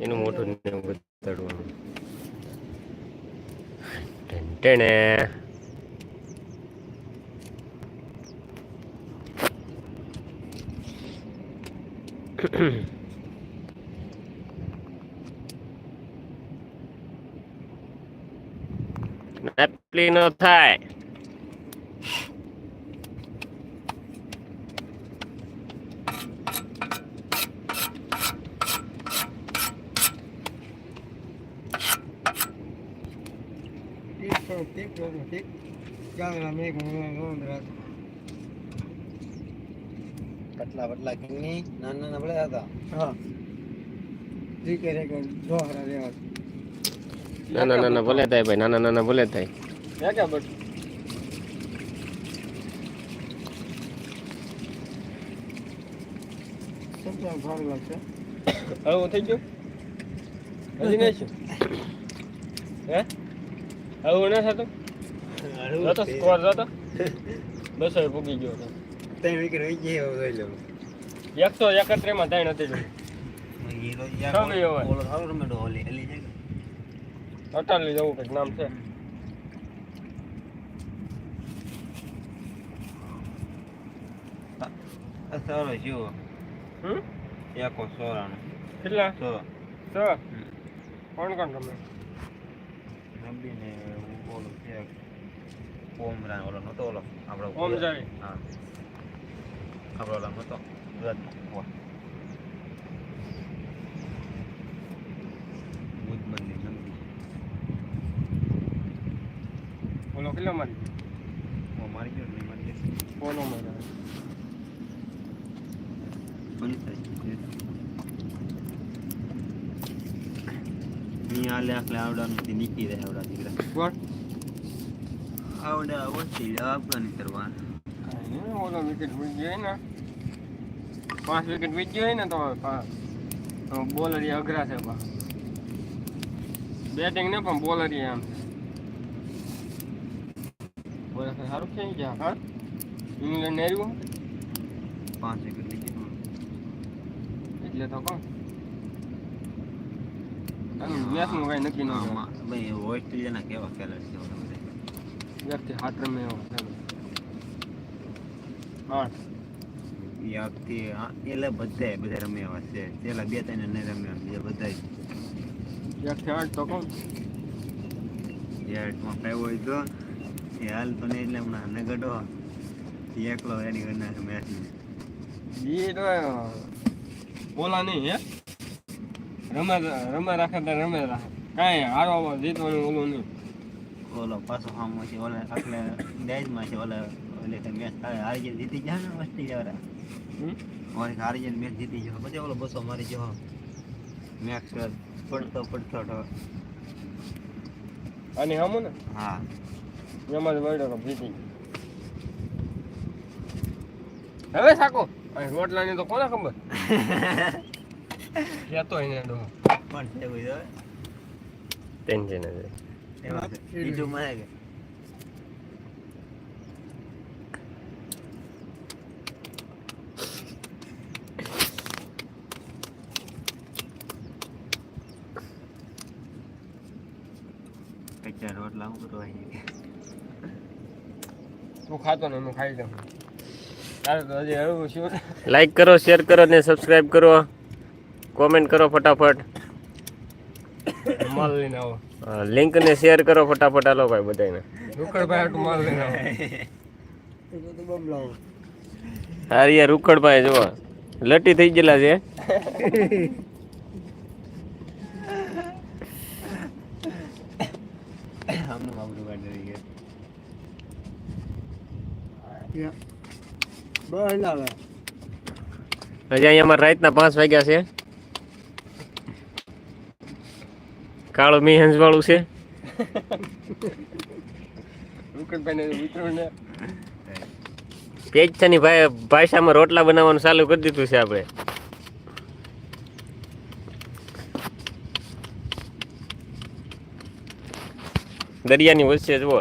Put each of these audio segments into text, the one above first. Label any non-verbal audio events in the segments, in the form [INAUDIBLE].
એનું મોટું બતાડવાનું. ટેણે નકલી નો થાય. ઠીક ઠીક ચાલ મેં પતલા પતલા કિંગની નાના નાના પડ્યા હતા હા જી કરે કે જો હરા રેવા નાના નાના ભલે થાય ભાઈ નાના નાના ભલે થાય ક્યાં ક્યાં બટ ભાર લાગશે હવે થઈ ગયો હજી નહીં છે હે હવે ના થતું? જતો સ્કોર જતો? [LAUGHS] બસો પૂગી ગયો હતો. ત્રણ વિકેટ વહી ગઈ હવે જોઈ લઉં એકસો એકત્રીસમાં ત્રણ હતી એવો. અટાલી જવું કંઈક નામ છે. સારો જીવો હમ? એકો સોરાનો. કેટલા? સો. છ કોણ કોણ રમે? રમીને ઓલો છે ઓમરાન ઓલો નતો ઓલો આપણો ઓમ જાય હા આપણો ઓલો નતો ગુજરાતમાં બુદ્ધ મંદિર નંદી ઓલો કેટલા મારી ગયો મારી ગયો નહીં મારી ગયો કોનો મારી ની આલે આખલે આવડાનું નીકળી રહે આવડા દીકરા કોણ આવડા વસ્તી આપવાની કરવા કાંઈ નહીં, ઓલો વિકેટ વીજ જાય ને પાંચ વિકેટ વીજ હોય ને તો બોલર એ અઘરા છે પા બેટિંગ ને પણ બોલર એ આમ છે બોલર સારું છે ક્યાં હા ઇંગ્લેન્ડ ને હાર્યું પાંચ વિકેટ લીધી એટલે તો કહું મેચનું કઈ નક્કી ન ભાઈ ઓસ્ટ્રેલિયાના કેવા ખેલાડી છે હાથ રમે એવો આઠ. ઈ એટલે બધા રમે છે પેલા બે ત્રણ નહીં રમે બીજા બધાય વ્યક્તિ આઠ તો કઈ હોય તો એ હાલ તો નહીં એટલે હમણાં નગડો એકલો એની કરી મેચ બોલા નહીં હે રમે રમે રાખે તો રમે રાખે. કાંઈ હારો જીતવાનું ઓલું નહીં. ઓલો પાછો સામો છે ઓલા આટલે ડેજમાં છે ઓલે ઓલે મેચ હારી જઈને જીતી જાય ને વસ્તી વાળા મારી હારી જઈને મેચ જીતી ગયો. પછી ઓલો બસો મારી ગયો. મેચ પડતો પડતો તો અને હમું ને? હા. એમાં જ વર્લ્ડ કપ જીતી. હવે સાકો? રોટલાની તો કોને ખબર? [LAUGHS] કહેતો એને. ડોહો પણ છે તો. ટેન્શન જ બીજું મળે કે. રોટલા હું ખાતો ને હું ખાઈ જાઉં. તારે તો હજી હળવું શું લાઈક કરો શેર કરો ને સબસ્ક્રાઇબ કરો. કોમેન્ટ કરો ફટાફટ. માલ લઈને આવો. લિંક ને શેર કરો ફટાફટ આલો ભાઈ બધાને રૂકડભાઈ આટલું માલ લઈને આવો. હારી યાર ઉખડભાઈ જુઓ લટી થઈ ગયેલા છે. હજી અહીંયા અમારે રાતના પાંચ વાગ્યા છે. કાળો મી હંસવાળું છે. રૂકડભાઈને પેજ છે ની ભાઈ ભાષામાં રોટલા બનાવવાનું ચાલુ કરી દીધું છે આપણે. દરિયાની વચ્ચે જુઓ.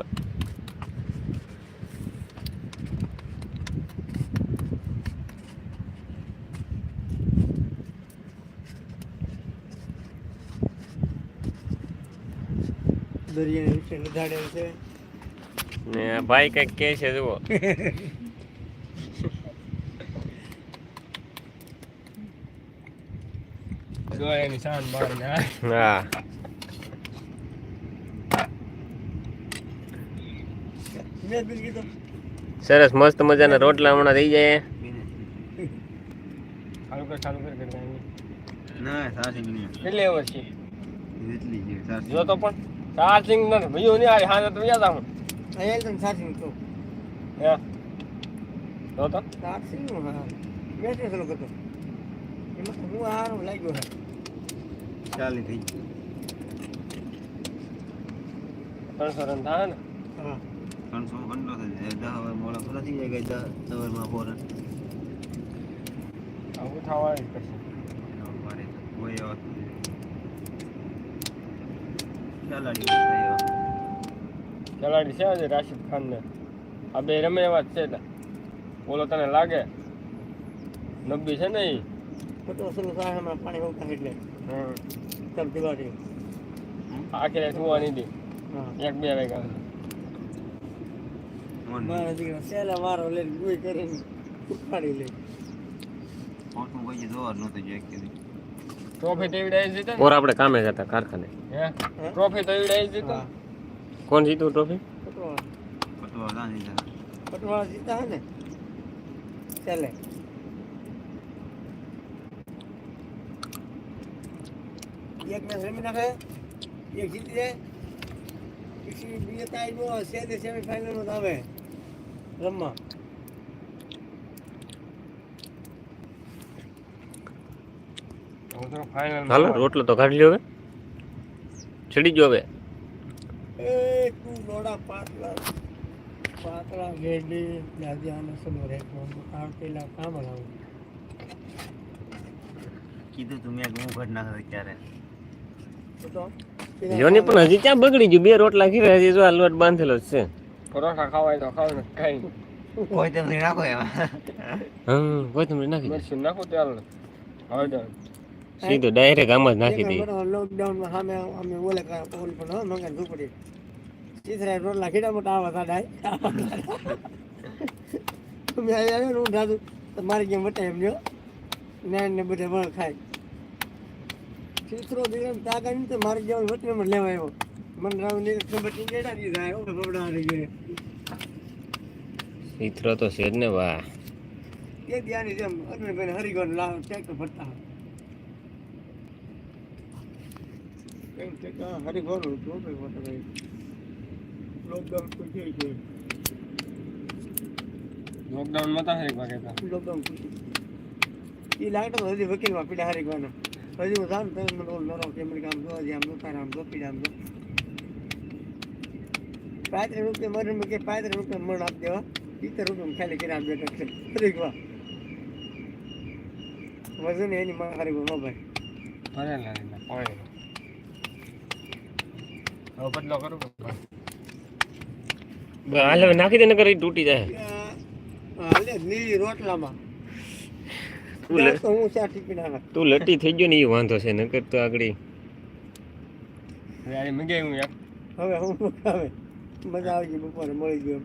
દરિયાની વિશે લગાડેલ છે. ને ભાઈ કંઈક કહે છે જુઓ. એની શાન બાર ને હા. મેં બી કીધું. સરસ મસ્ત મજાના રોટલા હમણાં થઈ જાય. ચાલુ કર ચાલુ કર ના સાસી બની કેટલી અવર છે? એટલી છે જો તો પણ. ચાર્જિંગ નથી ભઈઓ નહીં આવી હાજર તો યાદ આવું અહીંયા એકદમ સાચી તો હે? જો તો? સાચી નું હા. મેં તે કતો એમાં તો હું હારું લાગ્યો હે. ચાલી થઈ ત્રણસો રન થાય ને? હા. ત્રણસો ઘંટો થઈ જાય દસ વાર મોડા પૂરા થઈ જાય દસ સવારમાં ફોરન આવું થવા કશું પછી. કોઈ વાત થયો ખેલાડી છે આજે રાશિદ ખાન ને આ બે રમે એવા જ છે એટલે બોલો તને લાગે નબ્બી છે ને ઈ ફોટો શરૂ થાય હમણાં પાણી હોતા એટલે હમ તબ દિવાળી આખી રાત સુવા નહીં દે હા એક બે વાગ્યા સુધી. મોન મારા દીકરા સેલા વારો લઈને ગુઈ કરીને ઉપાડી લે મોટું કોઈ જોવા નહોતું જો એક કીધું ટ્રોફી તો એવડાઈ જ ઓર આપણે કામે જતા કારખાને. હે? ટ્રોફી તો એવડાઈ જ કોણ જીતું ટ્રોફી પટવા પટવા ના દીધા પટવાળા જીતા હે ને? ચાલે. એક મેચ રમી નાખે એક જીતી જાય. પછી બીજા તાઈ નો સેમી ફાઇનલ નો આવે રમવા હું તો ફાઇનલ હાલો રોટલો તો કાઢી લ્યો હવે. છડી ગયો હવે. એ તું દોડા પાતળા પાતળા ગેડી દાદી આને સલો રે પેલા કામ લાવું. કીધું તું મેં હું ઘટ નાખે ત્યારે. તો જોની પણ હજી ક્યાં બગડી ગયું? બે રોટલા ખીરા હજી જો આ લોટ બાંધેલો જ છે. પરોઠા ખાવાય તો ખાવ ને કઈ કોઈ તમને નાખો એમાં. હમ કોઈ તમને નાખી નાખો ચાલ હવે સીધું ડાયરેક્ટ આમ જ નાખી દે લોકડાઉનમાં સામે અમે ઓલે ઓલ પણ મંગન ઝૂંપડી. તીસરા રોટલા ખીડા મોટા આવા સાડા મેં આવ્યા ને હું દાદુ મારી જેમ વટે એમ જો નાન ને બધે વળ ખાય. તીસરો દીકરો તાકા નહીં તો મારી જેમ વટે એમ લેવા આવ્યો. મન રાવ ને ખબર ગેડા દી જાય ઓ બબડા રહી ગયો. ઈથરો તો છે ને વાહ. કે દિયાની જેમ અરવિંદ બેન હરિગોન લાવ ટેક ભરતા હતું લોકડાઉન પૂછી છે લોકડાઉનમાં તો વાગે લોકડાઉન પૂછી એ લાગતો તો હજી વકીલમાં પીડા હરિગોન હજી હું જાણ તમે મને ઓલ નરો કે મને આમ જો હજી આમ જો આમ જો પીડા આમ જો. પાંત્રીસ રૂપિયા મરણ કે પાંત્રીસ રૂપિયા મણ આપી દેવા. સિત્તેર રૂપિયા ખાલી કરી આપ બેઠા છે હરિગવા વજન એની મારી ભાઈ. ભરેલા હવે બદલો કરું હાલ હવે નાખી દે ને કરી તૂટી જાય. હાલે લીલી રોટલામાં. તું તું લટી થઈ ગયો ને એ વાંધો છે નકર તો આગળ યાર મગે હું યાર. હવે હું હવે મજા આવી ગઈ બપોરે મળી ગયો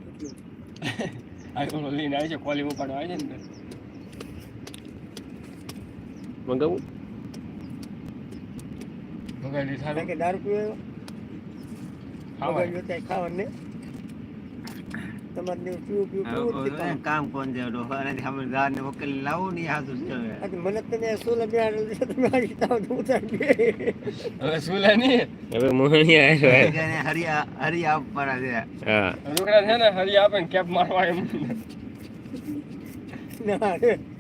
[LAUGHS] આ લઈને આવી છે કોલી ઉપાડવા આવી છે ને મંગાવું? મંગાવી દારૂ પીવે ખાવાનું. ને. ને કામ. કોણ છે ડોફા નથી ખબર વકીલ લાવો નહીં હાથું છે મને તમે બે છે તમે આવી જાઓ તો હું ત્યાં હવે શું લે હવે મોહણીયા આવ્યો એને હરી હરી આપવાના છે. હા. રોકડા છે ને હરિયા આપે ને કેપ મારવા એમ. ના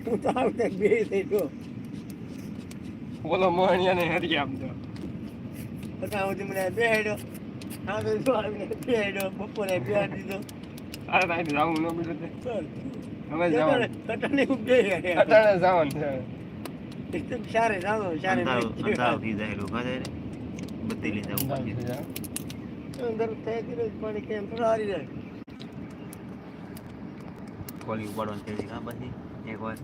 હું તો આવું બે થઈ ગયો બોલો મોહનિયા ને હરી આપતો પછી સુધી મને બેહાડ્યો. હા તો આવીને બેહાડ્યો બપોરે બેહાડી દીધો. આ તારી જાવું ન બીજું તે. હવે જવાનું હું બેહાડ્યો. અટાણે જવાનું છે. એકદમ સારે જાઓ સારે અંધારું થઈ જાય લોકો ઘરે બધી લઈ જવું અંદર થઈ ગયું પાણી કેમ સારી જાય. કોલી ઉપાડવાનું છે હા પછી એક વાર.